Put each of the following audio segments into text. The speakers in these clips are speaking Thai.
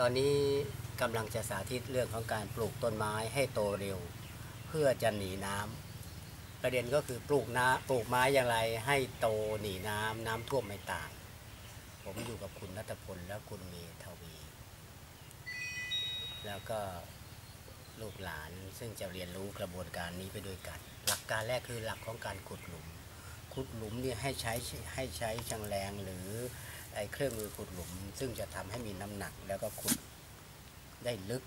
ตอนนี้กำลังจะสาธิตเรื่องของการปลูกต้นไม้ให้โตเร็ว เพื่อจะหนีน้ำประเด็นก็คือปลูกน้ำปลูกไม้อย่างไรให้โตหนีน้ำน้ำท่วมไม่ตาย ผมอยู่กับคุณนัทพลและคุณเมทวี แล้วก็ลูกหลานซึ่งจะเรียนรู้กระบวนการนี้ไปด้วยกัน หลักการแรกคือหลักของการขุดหลุมขุดหลุมเนี่ยให้ใช้ให้ใช้ช่างแรงหรือ ไอ้เครื่องมือขุดหลุม ซึ่งจะทำให้มีน้ำหนัก แล้วก็ขุดได้ลึก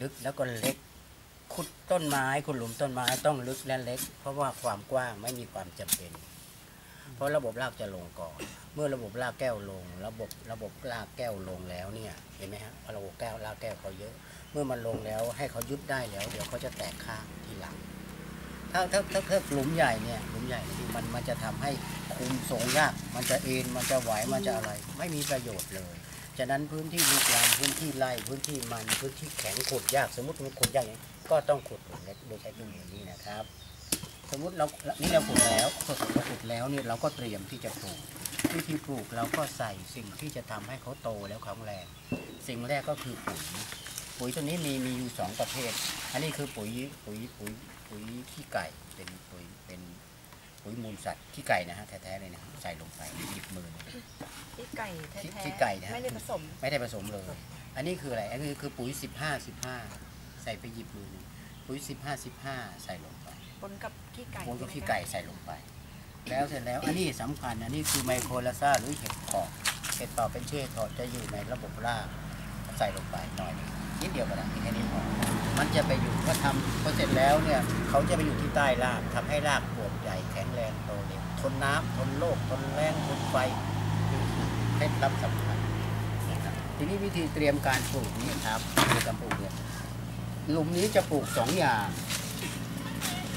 ลึกแล้วก็เล็ก ขุดต้นไม้ขุดหลุมต้นไม้ต้องลึกและเล็ก เพราะว่าความกว้างไม่มีความจำเป็น เพราะระบบรากจะลงก่อน เมื่อระบบรากแก้วลง ระบบระบบรากแก้วลงแล้วเนี่ยเห็นไหมฮะพอระบบแก้วรากแก้วเขาเยอะ เมื่อมันลงแล้วให้เขายุบได้แล้ว เดี๋ยวเขาจะแตกข้างทีหลัง ถ้าถ้าถ้าถ้าหลุมใหญ่เนี่ยหลุมใหญ่นี่มันมันจะทำให้คุมทรงยาก มันจะเอ็นมันจะไหวมันจะอะไร ไม่มีประโยชน์เลยฉะนั้นพื้นที่ลูกยางพื้นที่ไร่พื้นที่มันพื้นที่แข็งขุดยากสมมติมันขุดยากอย่างนี้ก็ต้องขุดหลุมเล็กโดยใช้เครื่องมือนี้นะครับ สมมติเรานี่เราปลูกแล้วพอเราปลูกแล้วเนี่ยเราก็เตรียมที่จะปลูกวิธีปลูกเราก็ใส่สิ่งที่จะทำให้เขาโตแล้วแข็งแรงสิ่งแรกก็คือปุ๋ยปุ๋ยตัวนี้มีมีอยู่สองประเภท อันนี้คือปุ๋ยปุ๋ยปุ๋ย ปุ๋ยขี้ไก่ เป็นปุ๋ยเป็นปุ๋ยมูลสัตว์ขี้ไก่นะฮะแท้ๆเลยนะใส่ลงไปหยิบมือเลยที่ไก่แท้ที่ๆที่ไก่นะไม่ได้ผสม ไม่ได้ผสมเลย อันนี้คืออะไรอันนี้คือปุ๋ยสิบห้าสิบห้าใส่ไปหยิบมือหนึ่งปุ๋ยสิบห้าสิบห้าใส่ลงไปปนกับขี้ไก่ปนกับใช่ขี้หมคะไก่ใส่ลงไป แล้วเสร็จแล้วอันนี้สำคัญอันนี้คือไมโครลาซาหรือเห็ดเพาะเห็ดเพาะเป็นเชื้อเห็ดเพาะจะอยู่ในระบบราก ใส่ลงไปหน่อยนิดเดียวก็ได้แค่นี้พอมันจะไปอยู่ก็ทำพอเสร็จแล้วเนี่ยเขาจะไปอยู่ที่ใต้รากทำให้รากปวดใหญ่แข็งแรงโตเร็วทนน้ำทนโรคทนแรงทนไฟคือเคล็ดลับสำคัญนะครับทีนี้วิธีเตรียมการปลูกนี่ครับคือการปลูกเนี่ยหลุมนี้จะปลูกสองอย่าง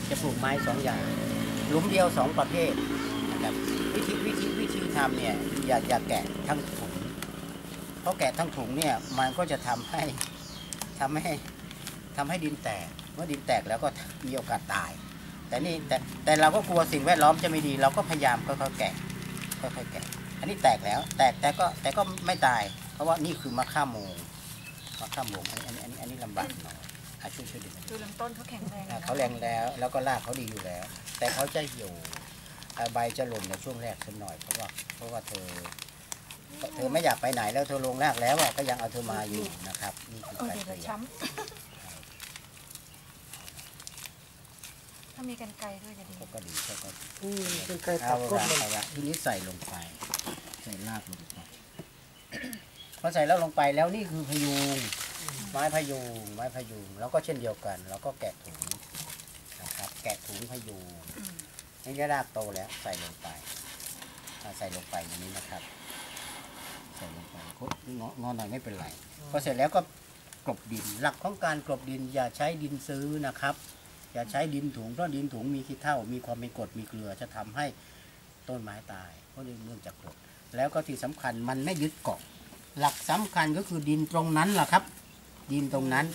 จะปลูกไม้สองอย่างหลุมเดียวสองประเภทนะครับวิธีวิธีวิธีทำเนี่ยอย่าอย่าแกะทั้งถุง เพราะแกะทั้งถุงเนี่ยมันก็จะทำให้ทำให้ทำให้ดินแตก เมื่อดินแตกแล้วก็มีโอกาสตาย แต่นี่แต่แต่เราก็กลัวสิ่งแวดล้อมจะไม่ดี เราก็พยายามค่อยๆแกะค่อยๆแกะ อันนี้แตกแล้ว แตกแต่ก็แต่ก็ไม่ตาย เพราะว่านี่คือมะข่าโมงมะข่าโมงอันนี้อันนี้อันนี้ลำบากหน่อยอะช่วยช่วยดึงคือลำต้นเขาแข็งแรงอ่านะเขาแรงแล้วแล้วก็รากเขาดีอยู่แล้ว แต่เขาจะอยู่อ่าใบจะหล่นในช่วงแรกสักหน่อยเพราะว่าเพราะว่าเธอ เธอไม่อยากไปไหนแล้วเธอลงรากแล้วอะก็ยังเอาเธอมาอยู่นะครับนี่คือโอ้การเดี๋ยวเตจะรียมช้ำถ้ามีกันไกลด้วยจะดีเขาก็ดีเขาก็อืมเป็นไก่ตัเอาดก้นละมันเอาละทีนี้ใส่ลงไป ใส่รากลงไปพอใส่แล้วลงไปแล้วนี่คือพยุงไม้พยุงไม้พยุงแล้วก็เช่นเดียวกันแล้วก็แกะถุงนะครับ แกะถุงพยุงอืมนี่ก็รากโตแล้วใส่ลงไปอ่าใส่ลงไปอย่างนี้นะครับ ใส่ลงไปคตรงองอหน่อยไม่เป็นไรพอเสร็จแล้วก็กลบดิน หลักของการกลบดินอย่าใช้ดินซื้อนะครับ อย่าใช้ดินถุงเพราะดินถุงมีขี้เถ้ามีความเป็นกรดมีเกลือจะทำให้ต้นไม้ตาย เพราะเนื่องจากกรดแล้วก็ที่สำคัญมันไม่ยึดเกาะหลักสำคัญก็คือดินตรงนั้นแหละครับ ดินตรงนั้น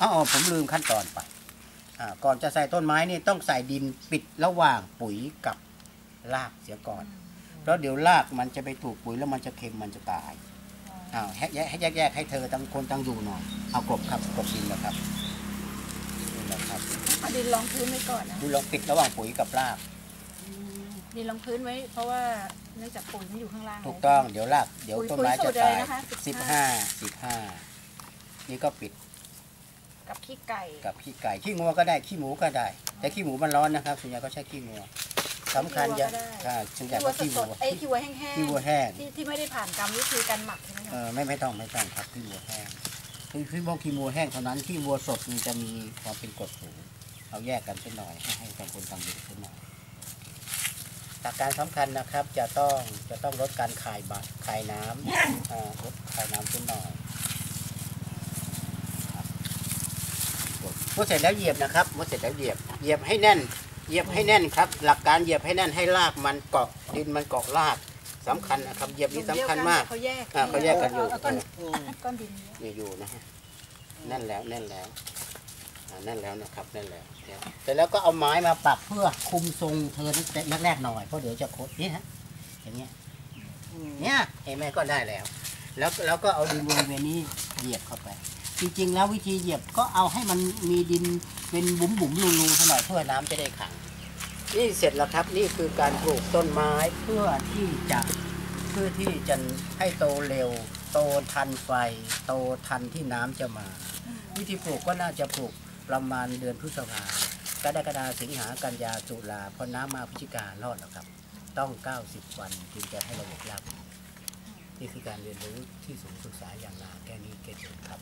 อ๋อผมลืมขั้นตอนไปก่อนจะใส่ต้นไม้นี่ต้องใส่ดินปิดระหว่างปุ๋ยกับรากเสียก่อน เพราะเดี๋ยวรากมันจะไปถูกปุ๋ยแล้วมันจะเค็มมันจะตายอ้าวให้แยกให้แยกแยกให้เธอทั้งคนตั้งดูหน่อยเอากบครับกบดินนะครับนี่นะครับเอาดินรองพื้นไว้ก่อนนะดูลองปิดระหว่างปุ๋ยกับรากดินรองพื้นไว้ เพราะว่าเนื่องจากปุ๋ยมันอยู่ข้างล่างถูกต้องเดี๋ยวรากเดี๋ยวปุ๋ยต้นไม้ปุ๋จะยสูตรอะไรตายนะคะสิบห้าสิบห้านี่ก็ปิด กับขี้ไก่ กับขี้ไก่ขี้งัวก็ได้ขี้หมูก็ได้ แต่ขี้หมูมันร้อนนะครับส่วนใหญ่ก็ใช้ขี้งัว สำคัญอย่าใช่ส่วนใหญ่ขี้วัก็วขี้สวัดวๆไอ้ยขี้วัวแห้งขี้วัวแห้งๆที่ที่ไม่ได้ผ่านกรรมวิธีการหมักใช่ไหมเอคะอไม่ไม่ต้องไม่ต้องครับขี้วัวแห้งคือคือพวกขี้วัวแห้งเท่านั้นขี้วัวสดมันจะมีความเป็นกรดสูงเอาแยกกันสักหน่อยให้ให้ต่างคนต่างอยู่สักหน่อยหลักการสำคัญนะครับจะต้องจะต้องลดการคายบะคายน้ำอ่าลดคายน้ำสักหน่อยครับเมื่อเสร็จแล้วเหยียบนะครับเมื่อเสร็จแล้วเหยียบเหยียบให้แน่น เหยียบให้แน่นครับ หลักการเหยียบให้แน่นให้รากมันเกาะดินมันเกาะรากสำคัญนะครับเหยียบนี่สำคัญมากเขาแยกอ่าเขาแยกกันอยู่เาก้อนอืมก้อนดินเยอะนี่อยู่นะฮะแน่นแล้วแน่นแล้วอ่าแน่นแล้วนะครับแน่นแล้วเนี่ยเสร็จแล้วก็เอาไม้มาปักเพื่อคุมทรงเธอตั้งแต่แรกๆหน่อยเพราะเดี๋ยวจะโคตรนี่ฮะอย่างเงี้ยอืมเนี่ยเห็นไหมก็ได้แล้ว แล้วแล้วก็เอาดินบริเวณนี้เหยียบเข้าไป จริงๆแล้ววิธีเหยียบก็เอาให้มันมีดินเป็นบุ๋มบุ๋มๆรูๆเท่าไหร่เพื่อน้ำจะได้ขังนี่เสร็จแล้วครับนี่คือการปลูกต้นไม้เพื่อที่จะเพื่อที่จะให้โตเร็ว โตทันไฟ โตทันที่น้ำจะมา วิธีปลูกก็น่าจะปลูกประมาณเดือนพฤษภากรกฎาสิงหากันยาตุลาพอน้ำมาพฤศจิการอดแล้วครับ ต้อง 90 วันจึงจะให้ระบบราก นี่คือการเรียนรู้ที่สูงศึกษาอย่างนาแค่นี้เกตครับ